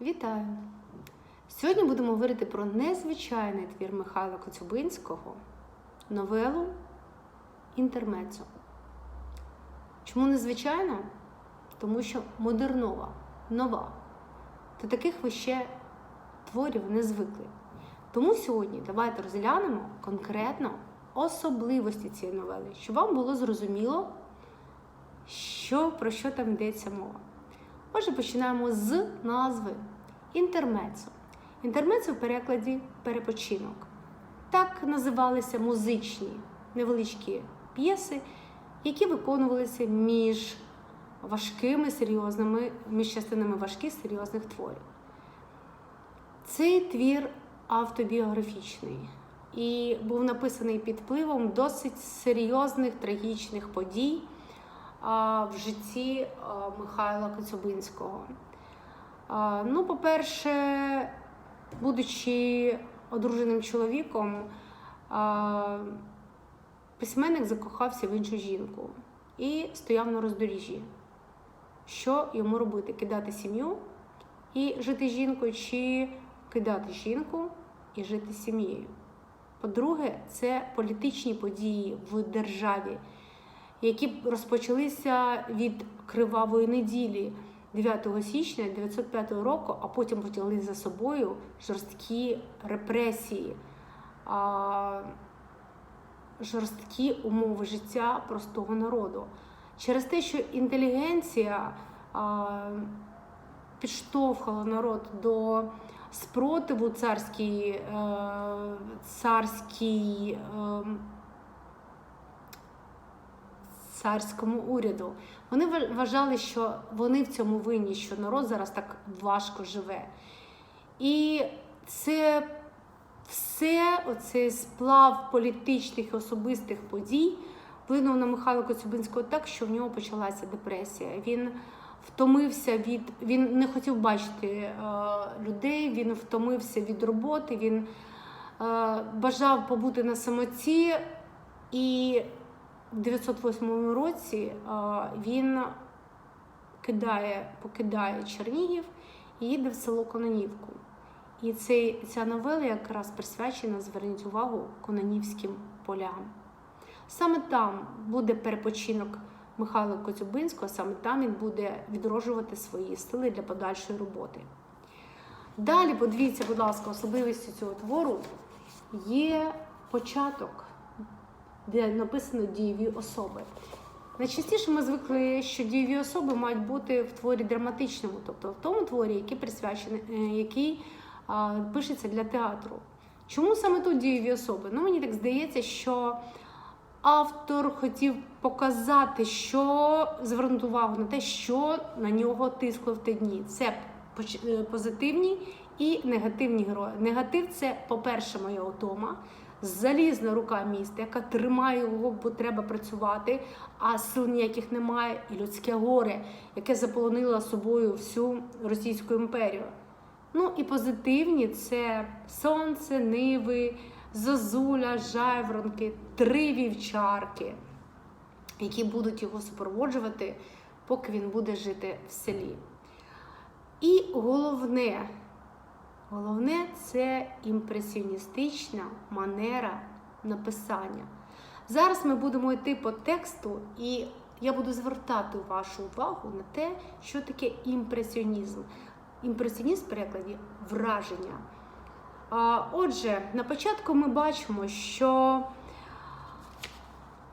Вітаю! Сьогодні будемо говорити про незвичайний твір Михайла Коцюбинського новелу Інтермецо. Чому незвичайно? Тому що модернова, нова. До таких ви ще творів не звикли. Тому сьогодні давайте розглянемо конкретно особливості цієї новели, щоб вам було зрозуміло, що, про що там йдеться мова. Отже, починаємо з назви інтермецо. Інтермецо в перекладі перепочинок. Так називалися музичні невеличкі п'єси, які виконувалися між важкими серйозними, між частинами важких серйозних творів. Цей твір автобіографічний і був написаний під впливом досить серйозних трагічних подій в житті Михайла Коцюбинського. Ну, по-перше, будучи одруженим чоловіком, письменник закохався в іншу жінку і стояв на роздоріжжі. Що йому робити? Кидати сім'ю і жити жінкою, чи кидати жінку і жити сім'єю? По-друге, це політичні події в державі, які розпочалися від кривавої неділі 9 січня 1905 року, а потім потягли за собою жорсткі репресії, жорсткі умови життя простого народу. Через те, що інтелігенція підштовхала народ до спротиву царській, е, царській, е, царському уряду. Вони вважали, що вони в цьому винні, що народ зараз так важко живе. І це все, оцей сплав політичних і особистих подій вплинув на Михайла Коцюбинського так, що в нього почалася депресія. Він втомився від він не хотів бачити е, людей, він втомився від роботи, він е, бажав побути на самоті, і 908 році він кидає, покидає Чернігів і їде в село Кононівку. І цей, ця новела якраз присвячена, зверніть увагу, Кононівським полям. Саме там буде перепочинок Михайла Коцюбинського, саме там він буде відроджувати свої сили для подальшої роботи. Далі, подивіться, будь ласка, особливістю цього твору є початок, де написано дієві особи. Найчастіше ми звикли, що дієві особи мають бути в творі драматичному, тобто в тому творі, який присвячений, е, який а, пишеться для театру. Чому саме тут дієві особи? Ну, мені так здається, що автор хотів показати, що звернути увагу на те, що на нього тисло в ті дні. Це е, позитивні і негативні герої. Негатив це, по-перше, моя отома. Залізна рука міста, яка тримає його, бо треба працювати, а сил ніяких немає, і людське горе, яке заполонило собою всю Російську імперію. Ну і позитивні це сонце, ниви, зозуля, жайворонки, три вівчарки, які будуть його супроводжувати, поки він буде жити в селі. І головне, головне це імпресіоністична манера написання. Зараз ми будемо йти по тексту, і я буду звертати вашу увагу на те, що таке імпресіонізм. Імпресіонізм в перекладі враження. Отже, на початку ми бачимо, що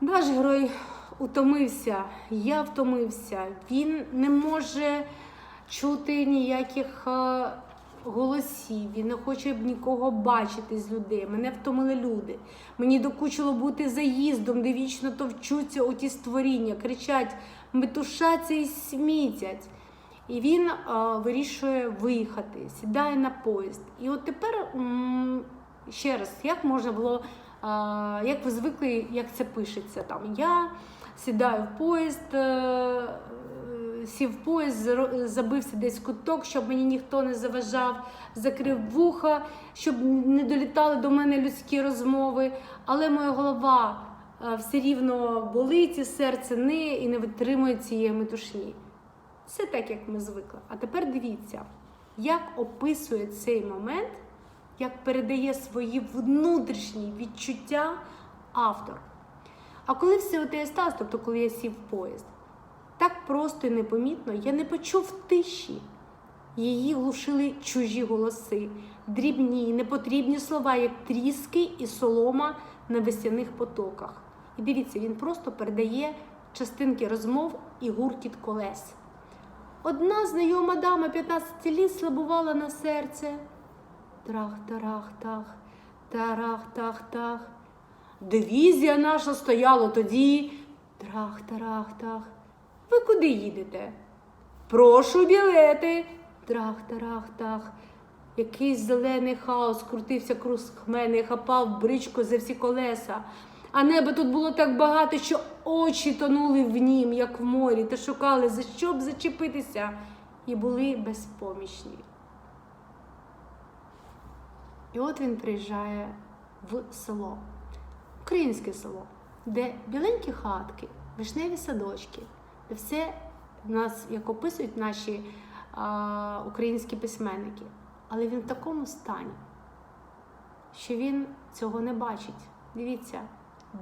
наш герой утомився, я втомився, він не може чути ніяких е, голосів, він не хоче нікого бачити з людей. Мене втомили люди. Мені докучило бути заїздом, де вічно товчуться оті створіння, кричать, метушаться і смітять. І він а, вирішує виїхати, сідає на поїзд. І от тепер ще раз, як можна було, а, як ви звикли, як це пишеться там. Я сідаю в поїзд, а, сів поїзд, забився десь куток, щоб мені ніхто не заважав, закрив вуха, щоб не долітали до мене людські розмови. Але моя голова все рівно болить, і серце не і не витримує цієї метушні. Все так, як ми звикли. А тепер дивіться. як описує цей момент, як передає свої внутрішні відчуття автор. А коли все те сталося, тобто коли я сів в поїзд, так просто і непомітно я не почув тиші. Її глушили чужі голоси, дрібні, непотрібні слова, як тріски і солома на весняних потоках. І дивіться, він просто передає частинки розмов і гуркіт колес. Одна знайома дама 15 літ слабувала на серце. Трах-тарах-тах, тарах-тах-тах. Дивізія наша стояла тоді. Трах-тарах-тах. Ви куди їдете? Прошу білети. Трах-тарах-тах. Якийсь зелений хаос крутився круз мене, хапав бричку за всі колеса. А неба тут було так багато, що очі тонули в нім, як в морі, та шукали, за що б зачепитися, і були безпомічні. І от він приїжджає в село, українське село, де біленькі хатки, вишневі садочки, все нас, як описують наші а, українські письменники. Але він в такому стані, що він цього не бачить. Дивіться,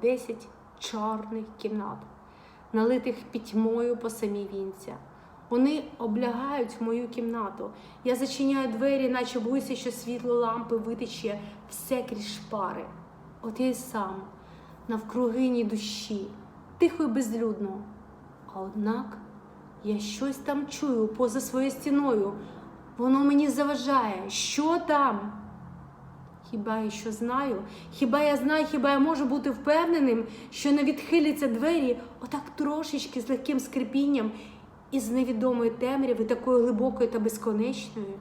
10 чорних кімнат, налитих пітьмою по самій вінця. Вони облягають мою кімнату. Я зачиняю двері, наче боюся, що світло лампи витече все крізь шпари. От я й сам, навкругині душі, тихо й безлюдно. А однак я щось там чую поза своєю стіною. Воно мені заважає. Що там? Хіба я що знаю? Хіба я знаю, хіба я можу бути впевненим, що не відхиляться двері отак трошечки з легким скрипінням із невідомої темряви, такої глибокої та безконечної,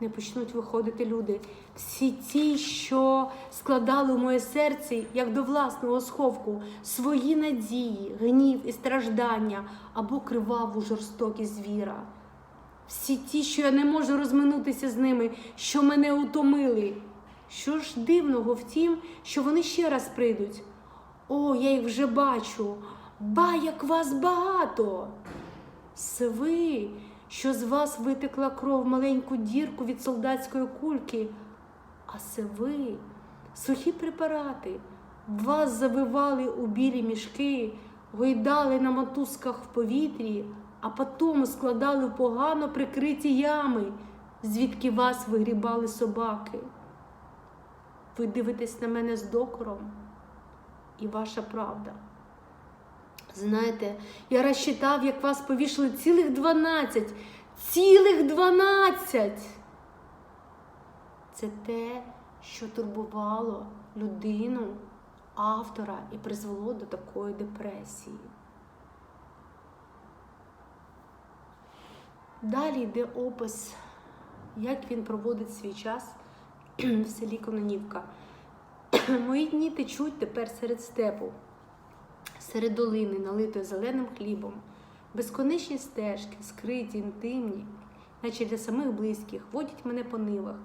не почнуть виходити люди. Всі ті, що складали у моє серце, як до власного сховку, свої надії, гнів і страждання або криваву жорстокість звіра. Всі ті, що я не можу розминутися з ними, що мене утомили. Що ж дивного в тім, що вони ще раз прийдуть? О, я їх вже бачу. Ба, як вас багато. Це ви, що з вас витекла кров маленьку дірку від солдатської кульки. А це ви, сухі препарати, вас завивали у білі мішки, гойдали на мотузках в повітрі, а потім складали в погано прикриті ями, звідки вас вигрібали собаки. Ви дивитесь на мене з докором, і ваша правда. Знаєте, я розчитав, як вас повішали цілих дванадцять. Цілих дванадцять! Це те, що турбувало людину, автора і призвело до такої депресії. Далі йде опис, як він проводить свій час в селі Кононівка. Мої дні течуть тепер серед степу, серед долини, налитої зеленим хлібом, безконечні стежки, скриті, інтимні, наче для самих близьких, водять мене по нивах,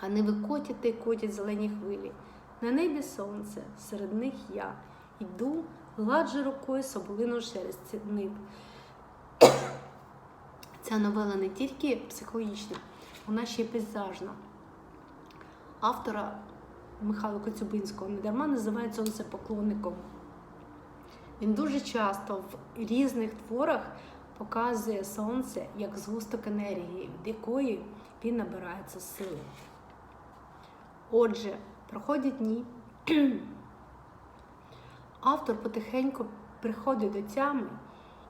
а ниви котять та й котять зелені хвилі. На небі сонце, серед них я йду, гладжу рукою соболину шерсть нив. Ця новела не тільки психологічна, вона ще й пейзажна. Автора Михайла Коцюбинського недарма називають сонцепоклонником. Він дуже часто в різних творах показує сонце як згусток енергії, від якої він набирається сили. Отже, проходять дні. Автор потихеньку приходить до тями,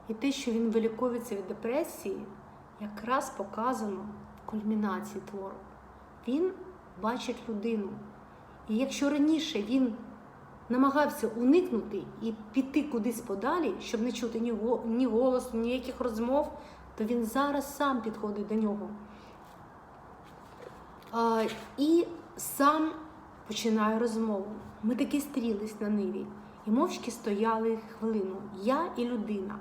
і те, що він виліковується від депресії, якраз показано в кульмінації твору. Він бачить людину. І якщо раніше він намагався уникнути і піти кудись подалі, щоб не чути ні, голосу, ніяких розмов, то він зараз сам підходить до нього. А, і сам починає розмову. Ми таки стрілись на ниві і мовчки стояли хвилину. Я і людина.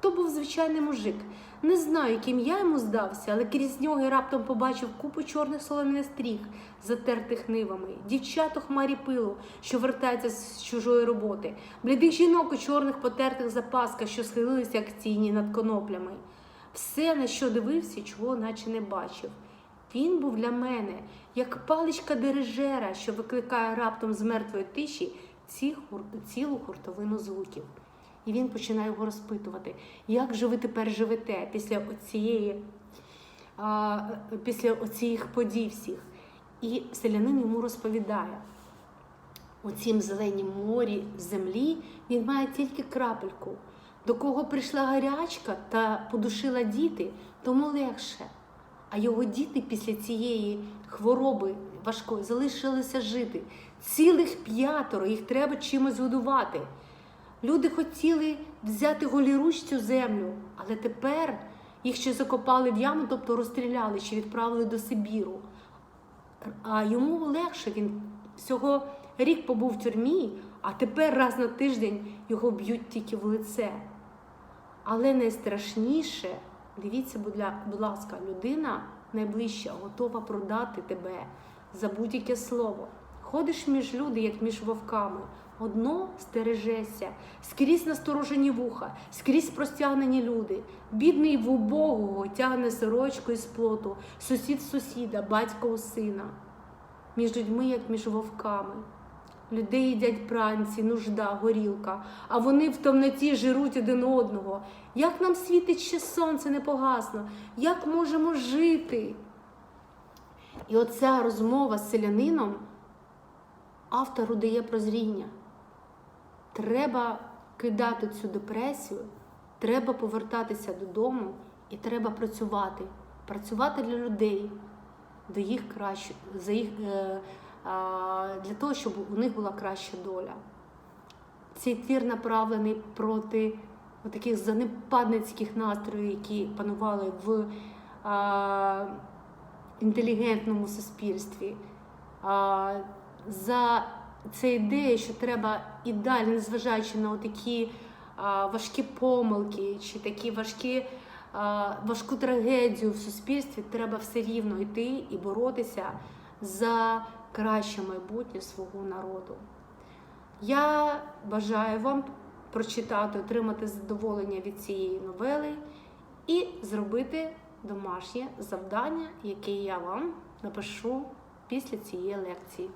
То був звичайний мужик. Не знаю, яким я йому здався, але крізь нього я раптом побачив купу чорних солом'яних стріх, затертих нивами, дівчат у хмарі пилу, що вертаються з чужої роботи, блідих жінок у чорних потертих запасках, що схилилися як тіні над коноплями. все, на що дивився, чого наче не бачив. Він був для мене як паличка дирижера, що викликає раптом з мертвої тиші цілу хуртовину звуків. І він починає його розпитувати, як же ви тепер живете після оцієї, а, після оцих подій всіх. І селянин йому розповідає, у цім зеленім морі землі він має тільки крапельку. До кого прийшла гарячка та подушила діти, тому легше. А його діти після цієї хвороби важкої залишилися жити. Цілих п'ятеро, їх треба чимось годувати. Люди хотіли взяти голіруч цю землю, але тепер їх ще закопали в яму, тобто розстріляли, ще відправили до Сибіру. А йому легше, він всього рік побув в тюрмі, а тепер раз на тиждень його б'ють тільки в лице. Але найстрашніше, дивіться, будь ласка, людина найближча готова продати тебе за будь-яке слово. Ходиш між люди, як між вовками. Одно стережеся, скрізь насторожені вуха, скрізь простягнені люди. Бідний в убогого тягне сорочку із плоту, сусід сусіда, батько у сина. Між людьми, як між вовками. Людей їдять пранці, нужда, горілка, а вони в темноті жируть один одного. Як нам світить ще сонце не погасно? Як можемо жити? І оця розмова з селянином автору дає прозріння. Треба кидати цю депресію, треба повертатися додому і треба працювати. Працювати для людей, до їх краще, за їх, е, для того, щоб у них була краща доля. Цей твір направлений проти таких занепадницьких настроїв, які панували в інтелігентному суспільстві. За це ідея, що треба і далі, незважаючи на такі важкі помилки чи такі важкі, важку трагедію в суспільстві, треба все рівно йти і боротися за краще майбутнє свого народу. Я бажаю вам прочитати, отримати задоволення від цієї новели і зробити домашнє завдання, яке я вам напишу після цієї лекції.